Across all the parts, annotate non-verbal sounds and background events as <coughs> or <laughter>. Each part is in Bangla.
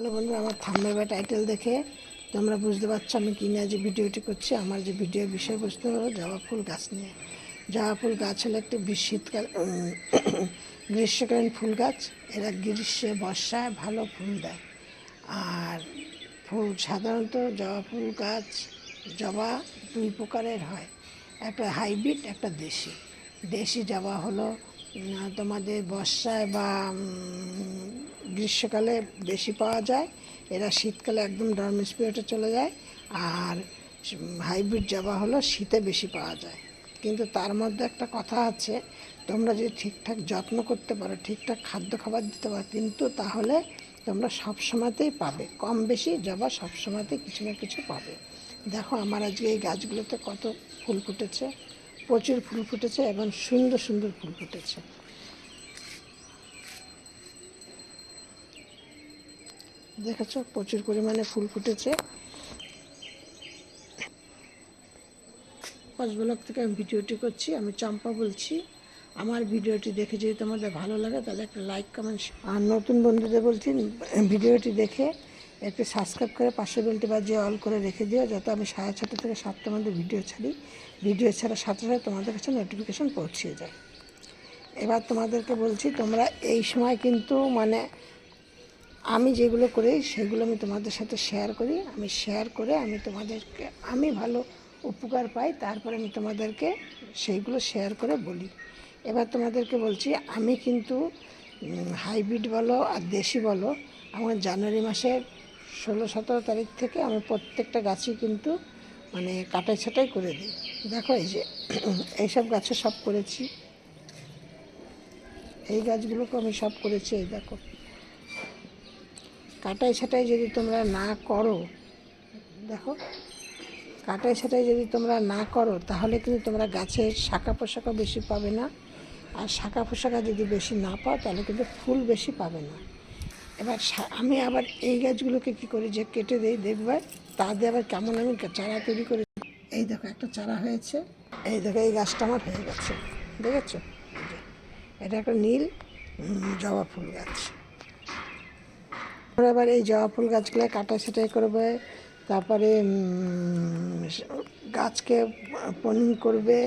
হ্যালো বন্ধু আমার থাম্বেল বা টাইটেল দেখে তোমরা বুঝতে পারছ আমি কী নিয়ে যে ভিডিওটি করছি। আমার যে ভিডিওর বিষয়বস্তু হলো জবা ফুল গাছ নিয়ে। জবা ফুল গাছ হলো একটি শীতকাল <coughs> গ্রীষ্মকালীন ফুল গাছ। এরা গ্রীষ্মে বর্ষায় ভালো ফুল দেয়। আর ফুল, সাধারণত জবা ফুল গাছ, জবা দুই প্রকারের হয়। একটা হাইব্রিড, একটা দেশি। দেশি জবা হলো তোমাদের বর্ষায় বা গ্রীষ্মকালে বেশি পাওয়া যায়। এরা শীতকালে একদম ডরমেন্স পিরিয়ডে চলে যায়। আর হাইব্রিড জবা হলো শীতে বেশি পাওয়া যায়। কিন্তু তার মধ্যে একটা কথা আছে, তোমরা যদি ঠিকঠাক যত্ন করতে পারো, ঠিকঠাক খাদ্য খাবার দিতে পারো, কিন্তু তাহলে তোমরা সব সময়তেই পাবে। কম বেশি জবা সব সময়তেই কিছু না কিছু পাবে। দেখো, আমার আজকে এই গাছগুলোতে কত ফুল ফুটেছে। প্রচুর ফুল ফুটেছে এবং সুন্দর সুন্দর ফুল ফুটেছে। দেখেছ, প্রচুর পরিমাণে ফুল ফুটেছে। পাঁচ ব্লক থেকে আমি ভিডিওটি করছি, আমি চম্পা বলছি। আমার ভিডিওটি দেখে যদি তোমাদের ভালো লাগে, তাহলে একটা লাইক কমেন্ট আর নতুন বন্ধুদের বলছি, ভিডিওটি দেখে একটু সাবস্ক্রাইব করে পাশে বেলটি বাজিয়ে অল করে রেখে দিও, যাতে আমি সাড়ে ছটা থেকে সাতটার মধ্যে ভিডিও ছাড়ি। ভিডিও ছাড়ার সাথে সাথে তোমাদের কাছে নোটিফিকেশন পৌঁছিয়ে যায়। এবার তোমাদেরকে বলছি, তোমরা এই সময় কিন্তু মানে আমি যেগুলো করি, সেগুলো আমি তোমাদের সাথে শেয়ার করি। আমি শেয়ার করে আমি তোমাদেরকে, আমি ভালো উপকার পাই, তারপরে আমি তোমাদেরকে সেইগুলো শেয়ার করে বলি। এবার তোমাদেরকে বলছি, আমি কিন্তু হাইব্রিড বলো আর দেশি বলো, আমার জানুয়ারি মাসের ষোলো সতেরো তারিখ থেকে আমি প্রত্যেকটা গাছই কিন্তু মানে কাটাই ছাটাই করে দিই। দেখো এই যে, এইসব গাছে সব করেছি। এই গাছগুলোকে আমি সব করেছি, এই দেখো। কাটাই ছাটাই যদি তোমরা না করো, দেখো, কাটাই ছাটাই যদি তোমরা না করো, তাহলে কিন্তু তোমরা গাছের শাখা পোশাকও বেশি পাবে না। আর শাখা পোশাকা যদি বেশি না পাও, তাহলে কিন্তু ফুল বেশি পাবে না। এবার আমি আবার এই গাছগুলোকে কি করি যে কেটে দিই, দেখবে তা দিয়ে আবার কেমন আমি চারা তৈরি করে। এই দেখো, একটা চারা হয়েছে। এই দেখো, এই গাছটা আমার হয়ে গেছে। দেখেছ? এটা একটা নীল জবা ফুল গাছ। এবার এই জবা ফুল গাছগুলো কাটা সেটাই করবে। তারপরে গাছকে পনিং করবে।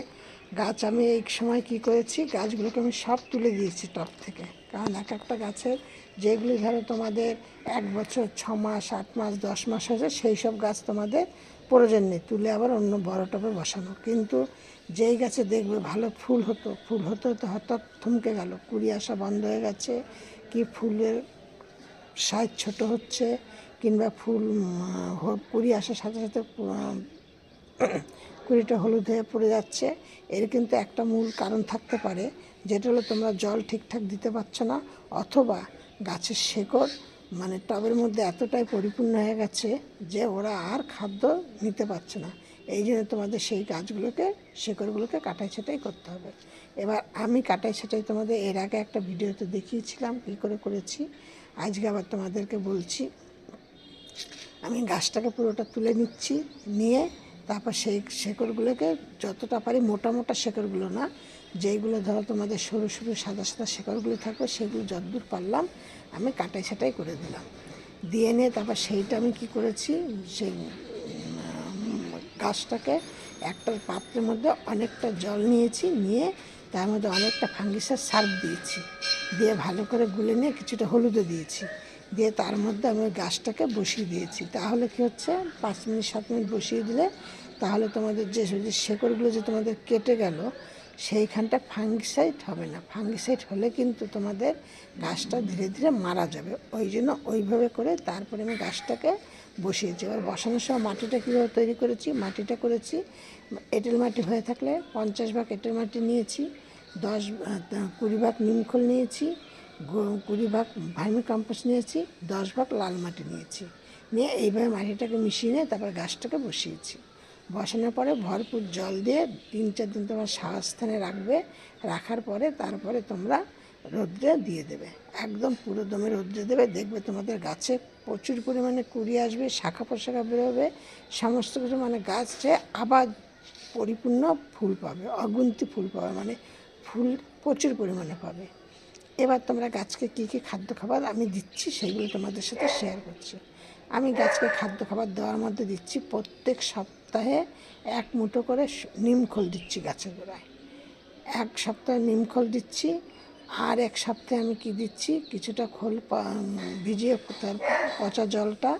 গাছ, আমি এই সময় কি করেছি, গাছগুলোকে আমি সব তুলে দিয়েছি টপ থেকে। কারণ এক একটা গাছের যেগুলি ধরো তোমাদের এক বছর, ছ মাস, আট মাস, দশ মাস হয়েছে, সেই সব গাছ তোমাদের প্রয়োজন নেই, তুলে আবার অন্য বড় টবে বসানো। কিন্তু যেই গাছে দেখবে ভালো ফুল হতো, ফুল হতে হতে হঠাৎ থমকে গেল, কুড়ি আসা বন্ধ হয়ে গেছে, কি ফুলের সাইজ ছোট হচ্ছে, কিংবা ফুল কুড়ি আসার সাথে সাথে কুড়িটা হলুদ হয়ে পড়ে যাচ্ছে। এর কিন্তু একটা মূল কারণ থাকতে পারে, যেটা হলো তোমরা জল ঠিকঠাক দিতে পারছ না, অথবা গাছের শেকড় মানে টবের মধ্যে এতটাই পরিপূর্ণ হয়ে গেছে যে ওরা আর খাদ্য নিতে পারছে না। এই জন্য তোমাদের সেই গাছগুলোকে, শেকড়গুলোকে কাটাই ছাটাই করতে হবে। এবার আমি কাটাই ছাটাই তোমাদের এর আগে একটা ভিডিওতে দেখিয়েছিলাম, কী করে করেছি। আজকে আবার তোমাদেরকে বলছি। আমি গাছটাকে পুরোটা তুলে নিচ্ছি, নিয়ে তারপর সেই শেকড়গুলোকে যতটা পারি মোটা মোটা শেকড়গুলো না, যেইগুলো ধরো তোমাদের সরু সরু সাদা সাদা শেকড়গুলো থাকবে, সেগুলো যতদূর পারলাম আমি কাটাই ছাটাই করে দিলাম। দিয়ে নিয়ে তারপর সেইটা আমি কি করেছি, সেই গাছটাকে একটা পাত্রের মধ্যে অনেকটা জল নিয়েছি, নিয়ে তার মধ্যে অনেকটা ফাঙ্গিসার সার্ফ দিয়েছি। দিয়ে ভালো করে গুলে নিয়ে কিছুটা হলুদও দিয়েছি। দিয়ে তার মধ্যে আমি গাছটাকে বসিয়ে দিয়েছি। তাহলে কি হচ্ছে? পাঁচ মিনিট, সাত মিনিট বসিয়ে দিলে তাহলে তোমাদের যে শেকড়গুলো যে তোমাদের কেটে গেল, সেইখানটা ফাঙ্গিসাইড হবে না। ফাঙ্গিসাইড হলে কিন্তু তোমাদের গাছটা ধীরে ধীরে মারা যাবে। ওই জন্য ওইভাবে করে তারপরে আমি গাছটাকে বসিয়েছি। এবার বসানোর সময় মাটিটা কীভাবে তৈরি করেছি? মাটিটা করেছি, এঁটেল মাটি হয়ে থাকলে পঞ্চাশ ভাগ এঁটেল মাটি নিয়েছি, দশ কুড়ি ভাগ নিমখোল নিয়েছি কুড়ি ভাগ ভার্মি কম্পোস্ট নিয়েছি, দশ ভাগ লাল মাটি নিয়েছি। নিয়ে এইভাবে মাটিটাকে মিশিয়ে নিয়ে তারপর গাছটাকে বসিয়েছি। বসানোর পরে ভরপুর জল দিয়ে তিন চার দিন তোমার স্থানে রাখবে, রাখার পরে তারপরে তোমরা রোদ্রে দিয়ে দেবে। একদম পুরো দমে রোদ্রে দেবে, দেখবে তোমাদের গাছে প্রচুর পরিমাণে কুড়ি আসবে, শাখা পোশাখা বেরোবে, সমস্ত কিছু মানে গাছে আবার পরিপূর্ণ ফুল পাবে, অগুন্তি ফুল পাবে মানে ফুল প্রচুর পরিমাণে পাবে। এবার তোমরা গাছকে কী কী খাদ্য খাবার আমি দিচ্ছি সেগুলো তোমাদের সাথে শেয়ার করছি। আমি গাছকে খাদ্য খাবার দেওয়ার মধ্যে দিচ্ছি প্রত্যেক সপ্তাহে এক মুঠো করে নিমখোল দিচ্ছি গাছের গোড়ায়। এক সপ্তাহে নিমখোল দিচ্ছি, আর এক সপ্তাহে আমি কি দিচ্ছি, কিছুটা খোল ভিজিয়ে তার পচা জলটা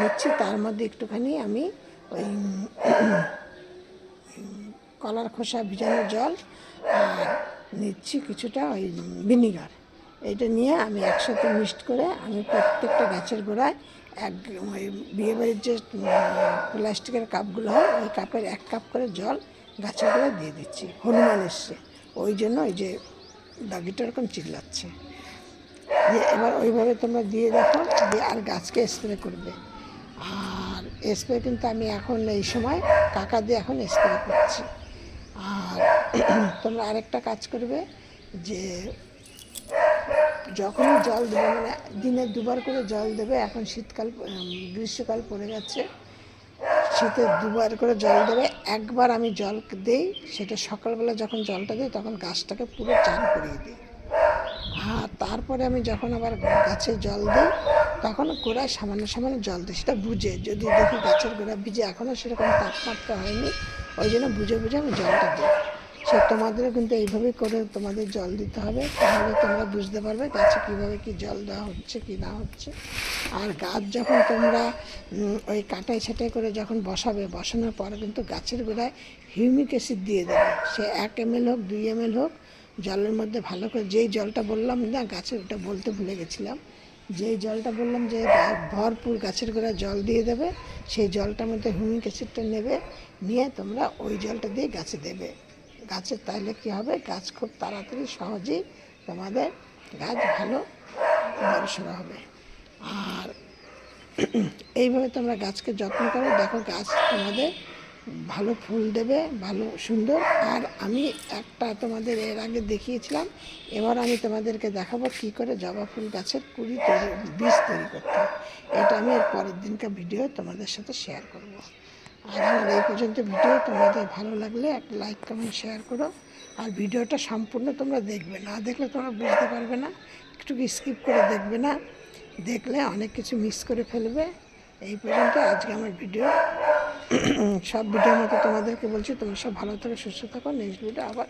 নিচ্ছি, তার মধ্যে একটুখানি আমি ওই কলার খোসা ভিজানো জল আর নিচ্ছি কিছুটা ওই ভিনিগার। এইটা নিয়ে আমি একসাথে মিক্সড করে আমি প্রত্যেকটা গাছের গোড়ায় এক ওই বিয়েবাড়ির যে প্লাস্টিকের কাপগুলো হয়, ওই কাপের এক কাপ করে জল গাছের গোড়ায় দিয়ে দিচ্ছি। হনুমান এসছে। ওই জন্য ওই যে দাগিটা ওরকম চিল্লাচ্ছে। দিয়ে এবার ওইভাবে তোমরা দিয়ে দেখো, দিয়ে আর গাছকে স্প্রে করবে। আর স্প্রে কিন্তু আমি এখন এই সময় কাকা দিয়ে এখন স্প্রে করছি। তোমরা আরেকটা কাজ করবে যে যখনই জল দেবে মানে দিনে দুবার করে জল দেবে, এখন শীতকাল গ্রীষ্মকাল পড়ে গেছে, শীতে দুবার করে জল দেবে, একবার আমি জল দেই, সেটা সকালবেলা যখন জলটা দিই, তখন গাছটাকে পুরো চান করিয়ে দিই। হ্যাঁ তারপরে আমি যখন আবার গাছে জল দিই, তখন গোড়ায় সামান্য সামান্য জল দিই, সেটা বুঝে। যদি দেখি গাছের গোড়া ভিজে এখনও সেরকম তাপমাত্রা হয়নি, ওই জন্য বুঝে বুঝে আমি জলটা দিই। সে তোমাদেরও কিন্তু এইভাবেই করে তোমাদের জল দিতে হবে। তাহলে তোমরা বুঝতে পারবে গাছে কীভাবে কি জল দেওয়া হচ্ছে, কি না হচ্ছে। আর গাছ যখন তোমরা ওই কাটাই ছাটাই করে যখন বসাবে, বসানোর পর কিন্তু গাছের গোড়ায় হিউমিক অ্যাসিড দিয়ে দেবে। সে এক এম হোক, দুই এম হোক, জলের মধ্যে ভালো করে যেই জলটা বললাম না, গাছের ওটা বলতে ভুলে গেছিলাম। যেই জলটা বললাম যে ভরপুর গাছের গোড়ায় জল দিয়ে দেবে, সেই জলটার মধ্যে হিউমিক অ্যাসিডটা নেবে, নিয়ে তোমরা ওই জলটা দিয়ে গাছে দেবে। গাছের তাহলে কী হবে? গাছ খুব তাড়াতাড়ি সহজেই তোমাদের গাছ ভালো বড়সড় হবে। আর <clears throat> এইভাবে তোমরা গাছকে যত্ন করো। দেখো গাছ তোমাদের ভালো ফুল দেবে, ভালো, সুন্দর। আর আমি একটা তোমাদের এর আগে দেখিয়েছিলাম। এবার আমি তোমাদেরকে দেখাবো কী করে জবা ফুল গাছের কুড়ি তৈরি, বীজ তৈরি করতে হয়। এটা আমি এর পরের দিনকার ভিডিও তোমাদের সাথে শেয়ার করব। আমার এই পর্যন্ত ভিডিও তোমাদের ভালো লাগলে একটা লাইক কমেন্ট শেয়ার করো। আর ভিডিওটা সম্পূর্ণ তোমরা দেখবে না। দেখলে তোমরা বুঝতে পারবে না। একটু স্কিপ করে দেখবে না? দেখলে অনেক কিছু মিস করে ফেলবে। এই পর্যন্ত আজকে আমার ভিডিও সব ভিডিওর মতো তোমাদেরকে বলছি, তোমরা সব ভালো থাকো, সুস্থ থাকো। নেক্সট ভিডিও আবার